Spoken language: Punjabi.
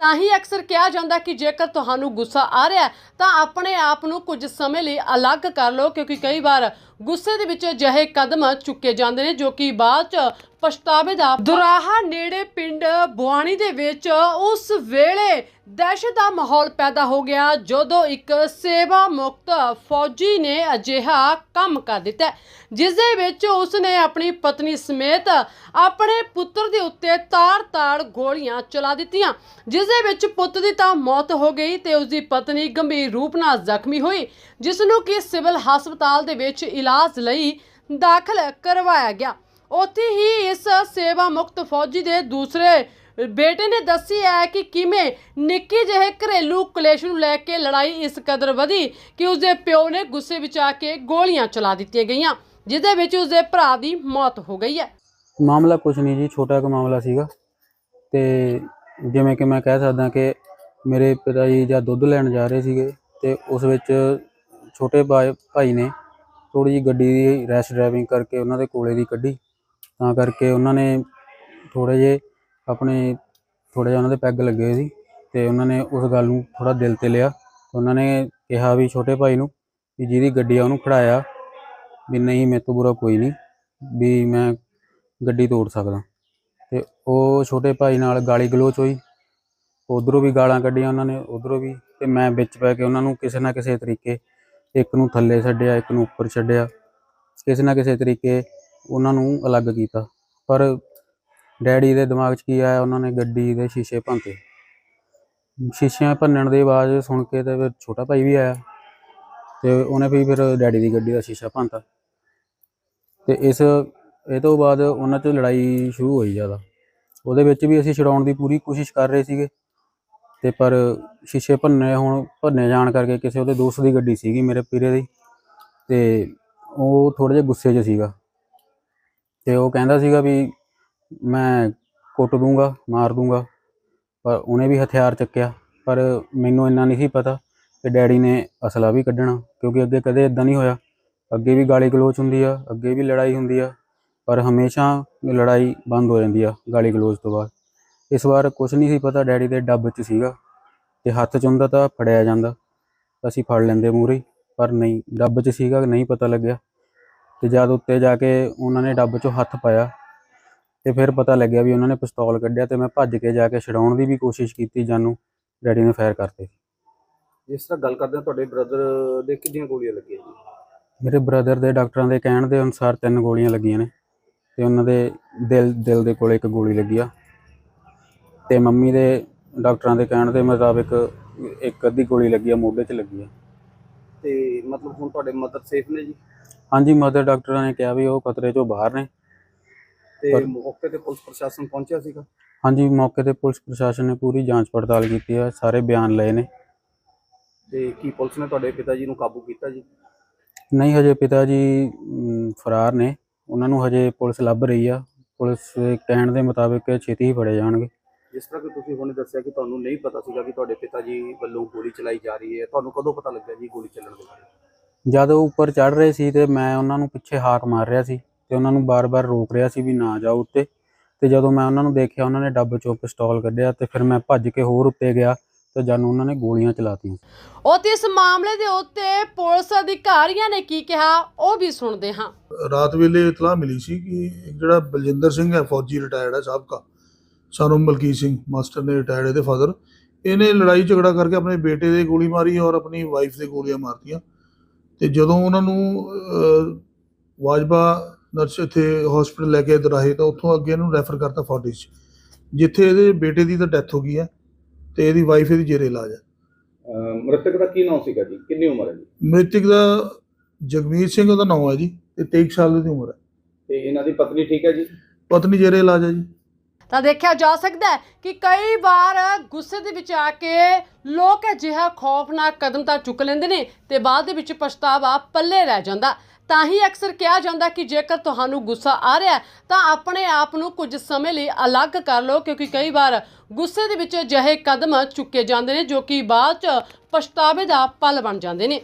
ਤਾਂ ਹੀ ਅਕਸਰ ਕਿਹਾ ਜਾਂਦਾ ਕਿ ਜੇਕਰ ਤੁਹਾਨੂੰ ਗੁੱਸਾ ਆ ਰਿਹਾ ਤਾਂ ਆਪਣੇ ਆਪ ਨੂੰ ਕੁਝ ਸਮੇਂ ਲਈ ਅਲੱਗ ਕਰ ਲਓ, ਕਿਉਂਕਿ ਕਈ ਵਾਰ ਗੁੱਸੇ ਦੇ ਵਿੱਚ ਅਜਿਹੇ ਕਦਮ ਚੁੱਕੇ ਜਾਂਦੇ ਨੇ ਜੋ ਕਿ ਬਾਅਦ ਚ ਪਛਤਾਵੇ ਦਾ ਦੁਰਾਹਾ ਨੇੜੇ ਪਿੰਡ ਬੁਆਣੀ ਦੇ ਵਿੱਚ ਉਸ ਵੇਲੇ ਦਹਿਸ਼ਤ ਦਾ ਮਾਹੌਲ ਪੈਦਾ ਹੋ ਗਿਆ, ਜਦੋਂ ਇੱਕ ਸੇਵਾ ਮੁਕਤ ਫੌਜੀ ਨੇ ਅਜਿਹਾ ਕੰਮ ਕਰ ਦਿੱਤਾ। ਜਿਸ ਦੇ ਵਿੱਚ ਉਸ ਨੇ ਆਪਣੀ ਪਤਨੀ ਸਮੇਤ ਆਪਣੇ ਪੁੱਤਰ ਦੇ ਉੱਤੇ ਤਾਰ ਤਾਰ ਗੋਲੀਆਂ ਚਲਾ ਦਿੱਤੀਆਂ। ਜਿਸ ਦੇ ਵਿੱਚ ਪੁੱਤ ਦੀ ਤਾਂ ਮੌਤ ਹੋ ਗਈ ਤੇ ਉਸ ਦੀ ਪਤਨੀ ਗੰਭੀਰ ਰੂਪ ਨਾਲ ਜ਼ਖਮੀ ਹੋਈ, ਜਿਸ ਨੂੰ ਕਿ ਸਿਵਲ ਹਸਪਤਾਲ ਦੇ ਵਿੱਚ ਇਲਾਜ ਲਈ ਦਾਖਲ ਕਰਵਾਇਆ ਗਿਆ। ਉੱਥੇ ਹੀ ਇਸ ਸੇਵਾ ਮੁਕਤ ਫੌਜੀ ਦੇ ਦੂਸਰੇ ਬੇਟੇ ਨੇ ਦੱਸੀ ਹੈ ਕਿ ਕਿਵੇਂ ਨਿੱਕੀ ਜਿਹੇ ਘਰੇਲੂ ਕਲੇਸ਼ ਨੂੰ ਲੈ ਕੇ ਲੜਾਈ ਇਸ ਕਦਰ ਵਧੀ ਕਿ ਉਸਦੇ ਪਿਓ ਨੇ ਗੁੱਸੇ ਵਿੱਚ ਆ ਕੇ ਗੋਲੀਆਂ ਚਲਾ ਦਿੱਤੀਆਂ ਗਈਆਂ ਜਿਸ ਵਿੱਚ ਉਸਦੇ ਭਰਾ ਦੀ ਮੌਤ ਹੋ ਗਈ ਹੈ। ਮਾਮਲਾ ਕੁਛ ਨਹੀਂ ਜੀ, ਛੋਟਾ ਕੁ ਮਾਮਲਾ ਸੀਗਾ। ਤੇ ਜਿਵੇਂ ਕਿ ਮੈਂ ਕਹਿ ਸਕਦਾ ਕਿ ਮੇਰੇ ਪਿਤਾ ਜੀ ਜਾਂ ਦੁੱਧ ਲੈਣ ਜਾ ਰਹੇ ਸੀਗੇ ਤੇ ਉਸ ਵਿੱਚ ਛੋਟੇ ਭਾਈ ਨੇ ਥੋੜੀ ਜੀ ਗੱਡੀ ਦੀ ਰੈਸ਼ ਡਰਾਈਵਿੰਗ ਕਰਕੇ ਉਹਨਾਂ ਦੇ ਕੋਲੇ ਦੀ ਕੱਢੀ। ਤਾਂ ਕਰਕੇ ਉਹਨਾਂ ਨੇ ਥੋੜੇ ਜੇ ਆਪਣੇ ਥੋੜੇ ਜਿਹਾ ਉਹਨਾਂ ਦੇ ਪੈਗ ਲੱਗੇ ਹੋਏ ਸੀ ਤੇ ਉਹਨਾਂ ਨੇ ਉਸ ਗੱਲ ਨੂੰ ਥੋੜਾ ਦਿਲ ਤੇ ਲਿਆ। ਉਹਨਾਂ ਨੇ ਕਿਹਾ ਵੀ ਛੋਟੇ ਭਾਈ ਨੂੰ ਵੀ ਜਿਹਦੀ ਗੱਡੀ ਆ ਉਹਨੂੰ ਖੜਾਇਆ ਵੀ ਨਹੀਂ ਮੇਰੇ ਤੋਂ ਬੁਰਾ ਕੋਈ ਨਹੀਂ ਵੀ ਮੈਂ ਗੱਡੀ ਤੋੜ ਸਕਦਾ। ਤੇ ਉਹ ਛੋਟੇ ਭਾਈ ਨਾਲ ਗਾਲੀ ਗਲੋਚ ਹੋਈ। ਉਧਰੋਂ ਵੀ ਗਾਲਾਂ ਕੱਢੀਆਂ ਉਹਨਾਂ ਨੇ, ਉਧਰੋਂ ਵੀ ਤੇ ਮੈਂ ਵਿੱਚ ਪੈ ਕੇ ਉਹਨਾਂ ਨੂੰ ਕਿਸੇ ਨਾ ਕਿਸੇ ਤਰੀਕੇ ਇੱਕ ਨੂੰ ਥੱਲੇ ਛੱਡਿਆ, ਇੱਕ ਨੂੰ ਉੱਪਰ ਛੱਡਿਆ। ਕਿਸੇ ਨਾ ਕਿਸੇ ਤਰੀਕੇ ਉਹਨਾਂ ਨੂੰ ਅਲੱਗ ਕੀਤਾ। ਪਰ ਡੈਡੀ ਦੇ ਦਿਮਾਗ 'ਚ ਕੀ ਆਇਆ? ਉਹਨਾਂ ਨੇ ਗੱਡੀ ਦੇ ਸ਼ੀਸ਼ੇ ਭੰਤੇ ਸ਼ੀਸ਼ਿਆਂ ਭੰਨਣ ਦੀ ਆਵਾਜ਼ ਸੁਣ ਕੇ ਤੇ ਫਿਰ ਛੋਟਾ ਭਾਈ ਵੀ ਆਇਆ ਤੇ ਉਹਨੇ ਵੀ ਫਿਰ ਡੈਡੀ ਦੀ ਗੱਡੀ ਦਾ ਸ਼ੀਸ਼ਾ ਭੰਨਤਾ। ਤੇ ਇਸ, ਇਹ ਤੋਂ ਬਾਅਦ ਉਹਨਾਂ 'ਚ ਲੜਾਈ ਸ਼ੁਰੂ ਹੋਈ ਜ਼ਿਆਦਾ। ਉਹਦੇ ਵਿੱਚ ਵੀ ਅਸੀਂ ਛਡਾਉਣ ਦੀ ਪੂਰੀ ਕੋਸ਼ਿਸ਼ ਕਰ ਰਹੇ ਸੀਗੇ। ਤੇ ਪਰ ਸ਼ੀਸ਼ੇ ਭੰਨੇ ਹੁਣ, ਭੰਨੇ ਜਾਣ ਕਰਕੇ ਕਿਸੇ ਉਹਦੇ ਦੋਸਤ ਦੀ ਗੱਡੀ ਸੀਗੀ ਮੇਰੇ ਪੀਰੇ ਦੀ ਤੇ ਉਹ ਥੋੜੇ ਜਿਹਾ ਗੁੱਸੇ 'ਚ ਸੀਗਾ ਤੇ ਉਹ ਕਹਿੰਦਾ ਸੀਗਾ ਵੀ ਮੈਂ ਕੁੱਟ ਦੂੰਗਾ, ਮਾਰ ਦੂੰਗਾ, ਪਰ ਉਹਨੇ ਵੀ ਹਥਿਆਰ ਚੱਕਿਆ, ਪਰ ਮੈਨੂੰ ਇੰਨਾ ਨਹੀਂ ਸੀ ਪਤਾ ਕਿ ਡੈਡੀ ਨੇ ਅਸਲਾ ਵੀ ਕੱਢਣਾ, ਕਿਉਂਕਿ ਅੱਗੇ ਕਦੇ ਇਦਾਂ ਨਹੀਂ ਹੋਇਆ। ਅੱਗੇ ਵੀ ਗਾਲੀ ਗਲੋਚ ਹੁੰਦੀ ਆ, ਅੱਗੇ ਵੀ ਲੜਾਈ ਹੁੰਦੀ ਆ, ਪਰ ਹਮੇਸ਼ਾ ਲੜਾਈ ਬੰਦ ਹੋ ਜਾਂਦੀ ਆ ਗਾਲੀ ਗਲੋਚ ਤੋਂ ਬਾਅਦ। ਇਸ ਵਾਰ ਕੁਝ ਨਹੀਂ ਸੀ ਪਤਾ ਡੈਡੀ ਦੇ ਡੱਬ 'ਚ ਸੀਗਾ ਤੇ ਹੱਥ 'ਚ ਹੁੰਦਾ ਤਾਂ ਫੜਿਆ ਜਾਂਦਾ। ਅਸੀਂ ਫੜ ਲੈਂਦੇ ਮੂਹਰੇ ਪਰ ਨਹੀਂ ਡੱਬ 'ਚ ਸੀਗਾ ਨਹੀਂ ਪਤਾ ਲੱਗਿਆ। ਤੇ ਜਦ ਉੱਤੇ ਜਾ ਕੇ ਉਹਨਾਂ ਨੇ ਡੱਬ 'ਚੋਂ ਹੱਥ ਪਾਇਆ ਤੇ ਫਿਰ ਪਤਾ ਲੱਗਿਆ ਵੀ ਉਹਨਾਂ ਨੇ ਪਿਸਤੌਲ ਕੱਢਿਆ ਤੇ ਮੈਂ ਭੱਜ ਕੇ ਜਾ ਕੇ ਛਡਾਉਣ ਦੀ ਵੀ ਕੋਸ਼ਿਸ਼ ਕੀਤੀ ਜਾਨੂੰ ਡੈਡੀ ਨੇ ਫਾਇਰ ਕਰਤੇ। ਜਿਸ ਤਰ੍ਹਾਂ ਗੱਲ ਕਰਦੇ ਹਾਂ ਤੁਹਾਡੇ ਬ੍ਰਦਰ ਦੇ ਕਿੰਨੀਆਂ ਗੋਲੀਆਂ ਲੱਗੀਆਂ ਜੀ? ਮੇਰੇ ਬ੍ਰਦਰ ਦੇ ਡਾਕਟਰਾਂ ਦੇ ਕਹਿਣ ਦੇ ਅਨੁਸਾਰ ਤਿੰਨ ਗੋਲੀਆਂ ਲੱਗੀਆਂ ਨੇ ਤੇ ਉਹਨਾਂ ਦੇ ਦਿਲ ਦਿਲ ਦੇ ਕੋਲੇ ਇੱਕ ਗੋਲੀ ਲੱਗੀ ਆ। ਤੇ ਮੰਮੀ ਦੇ ਡਾਕਟਰਾਂ ਦੇ ਕਹਿਣ ਦੇ ਮੁਤਾਬਿਕ ਇੱਕ ਅੱਧੀ ਗੋਲੀ ਲੱਗੀ ਆ ਮੋਢੇ 'ਚ ਲੱਗੀ ਆ। ਤੇ ਮਤਲਬ ਹੁਣ ਤੁਹਾਡੇ ਮਦਰ ਸੇਫ ਨੇ ਜੀ? ਹਾਂਜੀ ਮਦਰ ਡਾਕਟਰਾਂ ਨੇ ਕਿਹਾ ਵੀ ਉਹ ਖਤਰੇ 'ਚੋਂ ਬਾਹਰ ਨੇ। ਤੇ ਮੌਕੇ ਤੇ ਪੁਲਿਸ ਪ੍ਰਸ਼ਾਸਨ ਪਹੁੰਚਿਆ ਸੀਗਾ? ਹਾਂਜੀ ਮੌਕੇ ਤੇ ਪੁਲਿਸ ਪ੍ਰਸ਼ਾਸਨ ਨੇ ਪੂਰੀ ਜਾਂਚ ਪੜਤਾਲ ਕੀਤੀ ਆ ਸਾਰੇ ਬਿਆਨ ਲਏ ਨੇ। ਤੇ ਕੀ ਪੁਲਿਸ ਨੇ ਤੁਹਾਡੇ ਪਿਤਾ ਜੀ ਨੂੰ ਕਾਬੂ ਕੀਤਾ ਜੀ? ਨਹੀਂ ਹਜੇ ਪਿਤਾ ਜੀ ਫਰਾਰ ਨੇ। ਉਹਨਾਂ ਨੂੰ ਹਜੇ ਪੁਲਿਸ ਲੱਭ ਰਹੀ ਆ। ਪੁਲਿਸ ਕਹਿਣ ਦੇ ਮੁਤਾਬਿਕ ਛੇਤੀ ਹੀ ਫੜੇ ਜਾਣਗੇ। ਜਿਸ ਤਰ੍ਹਾਂ ਕਿ ਤੁਸੀਂ ਹੁਣੇ ਦੱਸਿਆ ਕਿ ਤੁਹਾਨੂੰ ਨਹੀਂ ਪਤਾ ਸੀਗਾ ਕਿ ਤੁਹਾਡੇ ਪਿਤਾ ਜੀ ਵੱਲੋਂ ਗੋਲੀ ਚਲਾਈ ਜਾ ਰਹੀ ਹੈ ਤੁਹਾਨੂੰ ਕਦੋਂ ਪਤਾ ਲੱਗਿਆ ਜੀ ਗੋਲੀ ਚੱਲਣ ਦੇ ਬਾਰੇ? ਜਦ ਉਹ ਉੱਪਰ ਚੜ ਰਹੇ ਸੀ ਤੇ ਮੈਂ ਉਹਨਾਂ ਨੂੰ ਪਿੱਛੇ ਹਾਕ ਮਾਰ ਰਿਹਾ ਸੀ ਤੇ ਉਹਨਾਂ ਨੂੰ ਬਾਰ-ਬਾਰ ਰੋਕ ਰਿਹਾ ਸੀ ਵੀ ਨਾ ਜਾਓ ਉੱਤੇ। ਤੇ ਜਦੋਂ ਮੈਂ ਉਹਨਾਂ ਨੂੰ ਦੇਖਿਆ ਉਹਨਾਂ ਨੇ ਡੱਬ ਚੋਂ ਪਿਸਤੌਲ ਕੱਢਿਆ ਤੇ ਫਿਰ ਮੈਂ ਭੱਜ ਕੇ ਹੋਰ ਉੱਤੇ ਗਿਆ ਤੇ ਜਨ ਉਹਨਾਂ ਨੇ ਗੋਲੀਆਂ ਚਲਾਤੀਆਂ। ਉੱਥੇ ਇਸ ਮਾਮਲੇ ਦੇ ਉੱਤੇ ਪੁਲਿਸ ਅਧਿਕਾਰੀਆਂ ਨੇ ਕੀ ਕਿਹਾ ਉਹ ਵੀ ਸੁਣਦੇ ਹਾਂ। ਰਾਤ ਵੇਲੇ ਇਤਲਾਹ ਮਿਲੀ ਸੀ ਕਿ ਇੱਕ ਜਿਹੜਾ ਬਲਜਿੰਦਰ ਸਿੰਘ ਹੈ ਫੌਜੀ ਰਿਟਾਇਰਡ ਹੈ ਸਾਬਕਾ ਸਾਨੂੰ ਮਲਕੀਤ ਸਿੰਘ ਮਾਸਟਰ ਨੇ ਰਿਟਾਇਰਡ ਇਹਦੇ ਫਾਦਰ ਇਹਨੇ ਲੜਾਈ ਝਗੜਾ ਕਰਕੇ ਆਪਣੇ ਬੇਟੇ ਦੇ ਗੋਲੀ ਮਾਰੀ ਔਰ ਆਪਣੀ ਵਾਈਫ ਦੇ ਗੋਲੀਆਂ ਮਾਰਤੀਆਂ। ਤੇ ਜਦੋਂ ਉਹਨਾਂ ਨੂੰ ਵਾਜਬਾ ਨਰਸ ਇੱਥੇ ਹਸਪੀਟਲ ਲੈ ਕੇ ਦਰਾਹੇ ਤਾਂ ਉੱਥੋਂ ਅੱਗੇ ਇਹਨੂੰ ਰੈਫਰ ਕਰਤਾ ਫੋਰਟਿਸ ਜਿੱਥੇ ਇਹਦੇ ਬੇਟੇ ਦੀ ਤਾਂ ਡੈਥ ਹੋ ਗਈ ਹੈ ਤੇ ਇਹਦੀ ਵਾਈਫ ਇਹਦੀ ਜੇਰੇ ਇਲਾਜ ਹੈ। ਮ੍ਰਿਤਕ ਦਾ ਕੀ ਨਾਮ ਸੀਗਾ ਜੀ? ਕਿੰਨੀ ਉਮਰ ਹੈ ਜੀ? ਮ੍ਰਿਤਕ ਦਾ ਜਗਮੀਤ ਸਿੰਘ ਉਹਦਾ ਨਾਮ ਹੈ ਜੀ ਤੇ 23 ਸਾਲ ਦੀ ਉਮਰ ਹੈ। ਤੇ ਇਹਨਾਂ ਦੀ ਪਤਨੀ ਠੀਕ ਹੈ ਜੀ? ਪਤਨੀ ਜੇਰੇ ਇਲਾਜ ਹੈ ਜੀ। ਤਾਂ ਦੇਖਿਆ ਜਾ ਸਕਦਾ ਹੈ ਕਿ ਕਈ ਵਾਰ ਗੁੱਸੇ ਦੇ ਵਿੱਚ ਆ ਕੇ ਲੋਕ ਅਜਿਹਾ ਖੌਫਨਾਕ ਕਦਮ ਤਾਂ ਚੁੱਕ ਲੈਂਦੇ ਨੇ ਤੇ ਬਾਅਦ ਦੇ ਵਿੱਚ ਪਛਤਾਵਾ ਪੱਲੇ ਰਹਿ ਜਾਂਦਾ। ਤਾਂ ਹੀ ਅਕਸਰ ਕਿਹਾ ਜਾਂਦਾ ਕਿ ਜੇਕਰ ਤੁਹਾਨੂੰ ਗੁੱਸਾ ਆ ਰਿਹਾ ਤਾਂ ਆਪਣੇ ਆਪ ਨੂੰ ਕੁਝ ਸਮੇਂ ਲਈ ਅਲੱਗ ਕਰ ਲਓ, ਕਿਉਂਕਿ ਕਈ ਵਾਰ ਗੁੱਸੇ ਦੇ ਵਿੱਚ ਅਜਿਹੇ ਕਦਮ ਚੁੱਕੇ ਜਾਂਦੇ ਨੇ ਜੋ ਕਿ ਬਾਅਦ ਚ ਪਛਤਾਵੇ ਦਾ ਪਲ ਬਣ ਜਾਂਦੇ ਨੇ।